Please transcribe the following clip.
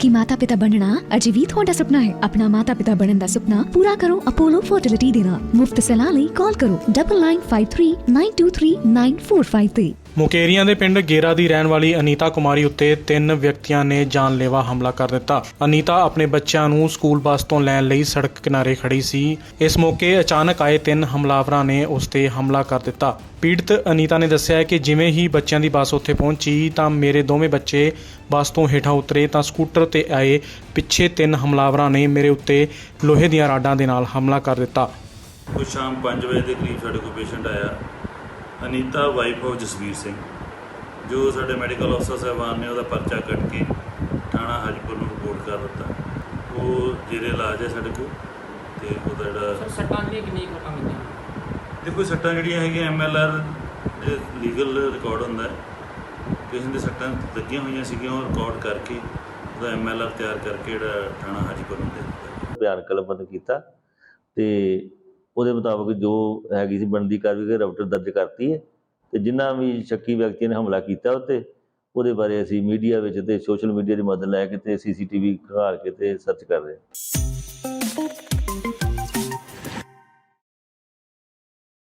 ਕਿ ਮਾਤਾ-ਪਿਤਾ ਬਣਨਾ ਅਜੇ ਵੀ ਤੁਹਾਡਾ ਸੁਪਨਾ ਹੈ ਆਪਣਾ ਮਾਤਾ-ਪਿਤਾ ਬਣਨ ਦਾ ਸੁਪਨਾ ਪੂਰਾ ਕਰੋ ਅਪੋਲੋ ਫਰਟੀਲਿਟੀ ਦੇ ਨਾਲ ਮੁਫਤ ਸਲਾਹ ਲਈ ਕਾਲ ਕਰੋ 9953923945 ਮੁਕੇਰੀਆਂ ਦੇ ਪਿੰਡ ਗੇਰਾ ਦੀ ਰਹਿਣ ਵਾਲੀ ਅਨੀਤਾ ਕੁਮਾਰੀ ਉੱਤੇ ਤਿੰਨ ਵਿਅਕਤੀਆਂ ਨੇ ਜਾਨਲੇਵਾ ਹਮਲਾ ਕਰ ਦਿੱਤਾ। ਅਨੀਤਾ ਆਪਣੇ ਬੱਚਿਆਂ ਨੂੰ ਸਕੂਲ ਬੱਸ ਤੋਂ ਲੈਣ ਲਈ ਸੜਕ ਕਿਨਾਰੇ ਖੜੀ ਸੀ। ਇਸ ਮੌਕੇ ਅਚਾਨਕ ਆਏ ਤਿੰਨ ਹਮਲਾਵਰਾਂ ਨੇ ਉਸ ਤੇ ਹਮਲਾ ਕਰ ਦਿੱਤਾ। ਪੀੜਤ ਅਨੀਤਾ ਨੇ ਦੱਸਿਆ ਕਿ ਜਿਵੇਂ ਹੀ ਬੱਚਿਆਂ ਦੀ ਬੱਸ ਉੱਥੇ ਪਹੁੰਚੀ ਤਾਂ ਮੇਰੇ ਦੋਵੇਂ ਬੱਚੇ ਬੱਸ ਤੋਂ ਹੇਠਾਂ ਉਤਰੇ ਤਾਂ ਸਕੂਟਰ ਤੇ ਆਏ ਪਿੱਛੇ ਤਿੰਨ ਹਮਲਾਵਰਾਂ ਨੇ ਮੇਰੇ ਉੱਤੇ ਲੋਹੇ ਦੀਆਂ ਰਾਡਾਂ ਦੇ ਨਾਲ ਹਮਲਾ ਕਰ ਦਿੱਤਾ। ਕੁਝ ਸ਼ਾਮ 5 ਵਜੇ ਦੇ ਕਰੀਬ ਸਾਡੇ ਕੋਲ ਪੇਸ਼ੈਂਟ ਆਇਆ। ਅਨੀਤਾ ਵਾਈਫ ਆਫ ਜਸਵੀਰ ਸਿੰਘ ਜੋ ਸਾਡੇ ਮੈਡੀਕਲ ਅਫਸਰ ਸਾਹਿਬਾਨ ਨੇ ਉਹਦਾ ਪਰਚਾ ਕੱਟ ਕੇ ਥਾਣਾ ਹਾਜੀਪੁਰ ਨੂੰ ਰਿਪੋਰਟ ਕਰ ਦਿੱਤਾ। ਉਹ ਜਿਹੜੇ ਇਲਾਜ ਹੈ ਸਾਡੇ ਕੋਲ ਤੇ ਉਹਦਾ ਜਿਹੜਾ ਸੱਟਾਂ ਦੀਆਂ ਕਿੰਨੀ ਖਤਮ ਹੁੰਦੀਆਂ ਦੇਖੋ ਸੱਟਾਂ ਜਿਹੜੀਆਂ ਹੈਗੀਆਂ ਐਮਐਲਆਰ ਜੇ ਲੀਗਲ ਰਿਕਾਰਡ ਹੁੰਦਾ ਹੈ। ਪੇਸ਼ੈਂਟ ਦੇ ਸੱਟਾਂ ਲੱਗੀਆਂ ਹੋਈਆਂ ਸੀਗੀਆਂ ਉਹ ਰਿਕਾਰਡ ਕਰਕੇ ਉਹਦਾ ਐਮਐਲਆਰ ਤਿਆਰ ਕਰਕੇ ਜਿਹੜਾ ਥਾਣਾ ਹਾਜੀਪੁਰ ਨੂੰ ਦੇ ਦਿੱਤਾ। ਬਿਆਨ ਕਲਮਬੰਦ ਕੀਤਾ ਤੇ ਉਹਦੇ ਮੁਤਾਬਕ ਜੋ ਹੈਗੀ ਸੀ ਬਣਦੀ ਕਾਰਵਾਈ ਰਪਟਰ ਦਰਜ ਕਰਤੀ ਹੈ ਤੇ ਜਿਨ੍ਹਾਂ ਵੀ ਸ਼ੱਕੀ ਵਿਅਕਤੀਆਂ ਨੇ ਹਮਲਾ ਕੀਤਾ ਉੱਤੇ, ਉਹਦੇ ਬਾਰੇ ਅਸੀਂ ਮੀਡੀਆ ਵਿੱਚ ਤੇ ਸੋਸ਼ਲ ਮੀਡੀਆ ਦੀ ਮਦਦ ਲੈ ਕੇ ਤੇ ਸੀਸੀਟੀਵੀ ਖੰਗਾਲ ਕੇ ਤੇ ਸਰਚ ਕਰ ਰਹੇ ਹਾਂ।